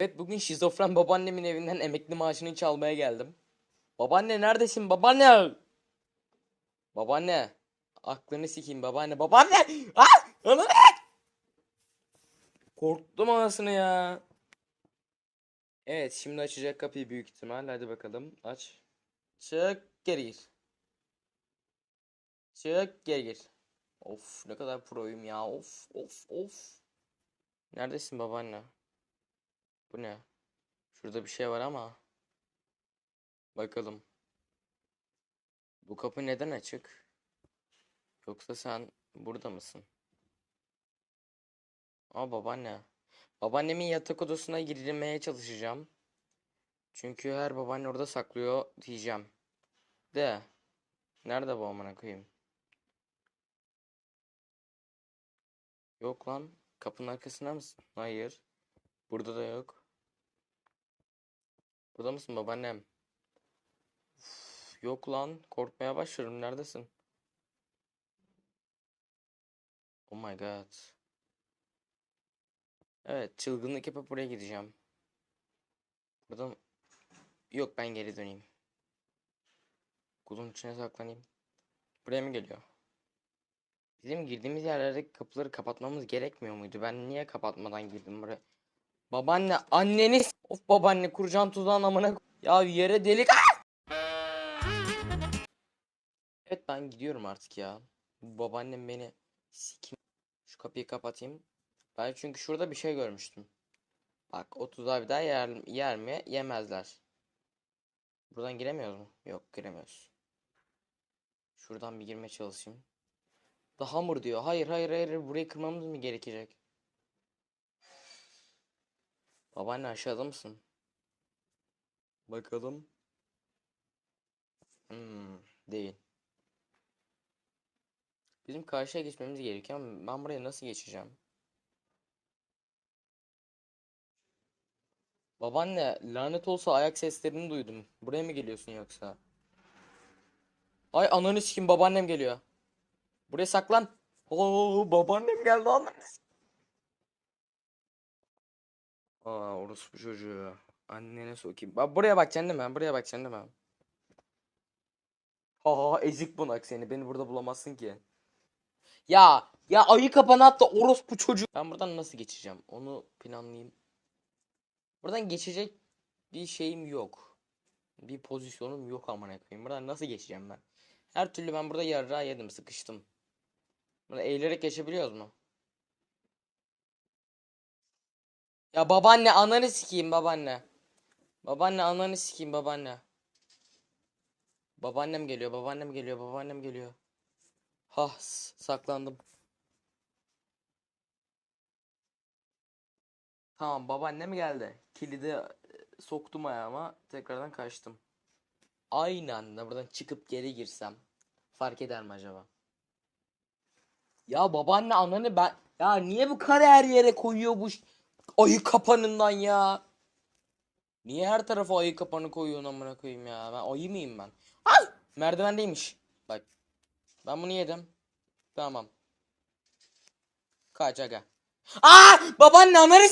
Evet bugün şizofren babaannemin evinden emekli maaşını çalmaya geldim. Babaanne neredesin babaanne? Babaanne. Aklını sikeyim babaanne. Babaanne! Ah! Ananı! Korktum anasını ya. Evet şimdi açacak kapıyı büyük ihtimal. Hadi bakalım aç. Çık geri gir. Çık geri gir. Of ne kadar proyum ya. Of of of. Neredesin babaanne? Bu ne? Şurada bir şey var ama. Bakalım. Bu kapı neden açık? Yoksa sen burada mısın? Aa babaanne. Babaannemin yatak odasına girmeye çalışacağım. Çünkü her babaanne orada saklıyor diyeceğim. De. Nerede bu amına koyayım? Yok lan. Kapının arkasında mısın? Hayır. Burada da yok. Burada mısın babaannem? Uf, yok lan. Korkmaya başlıyorum. Neredesin? Oh my god. Evet. Çılgınlık yapıp buraya gideceğim. Burada mı? Yok ben geri döneyim. Kulun içine saklanayım. Buraya mı geliyor? Bizim girdiğimiz yerlerdeki kapıları kapatmamız gerekmiyor muydu? Ben niye kapatmadan girdim buraya? Babaanne anneni Of babaanne kurcan tuzağın amına Ya yere delik Ah! Evet ben gidiyorum artık ya. Bu babaannem beni sikim. Şu kapıyı kapatayım. Ben çünkü şurada bir şey görmüştüm. Bak o tuzağı bir daha yer, yer mi? Yemezler. Buradan giremiyoruz mu? Yok giremiyoruz. Şuradan bir girmeye çalışayım. Daha hamur diyor. Hayır hayır hayır burayı kırmamız mı gerekecek? Babaanne aşağıda mısın? Bakalım. Hmm, değil. Bizim karşıya geçmemiz gerekiyor ama ben buraya nasıl geçeceğim? Babaanne lanet olsa ayak seslerini duydum. Buraya mı geliyorsun yoksa? Ay ananı sikim babaannem geliyor. Buraya saklan. Oo babaannem geldi ananı s- Aa orospu çocuğu. Annene sokayım. Bak buraya bakacaksın değil mi? Buraya bakacaksın değil mi? Ha ezik bunak seni. Beni burada bulamazsın ki. Ya ya ayı kapana at da orospu çocuğu. Ben buradan nasıl geçeceğim? Onu planlayayım. Buradan geçecek bir şeyim yok. Bir pozisyonum yok amına koyayım. Buradan nasıl geçeceğim ben? Her türlü ben burada yarrağı yedim, sıkıştım. Burada eğilerek geçebiliyoruz mu? Ya babaanne ananı sikeyim babaanne. Babaanne ananı sikeyim babaanne. Babaannem geliyor, babaannem geliyor, babaannem geliyor. Hah, saklandım. Tamam, babaannem geldi. Kilidi e, soktum ayağıma, tekrardan kaçtım. Aynı anda buradan çıkıp geri girsem fark eder mi acaba? Ya babaanne ananı ben ya niye bu kare her yere koyuyor bu ayı kapanından ya? Niye her tarafa ayı kapanı koyuyorsun amına koyayım ya? Ben ayı mıyım ben? Ay! Merdivendeymiş. Bak. Ben bunu yedim. Tamam. Kaç aga. Aa! Babaanne ananı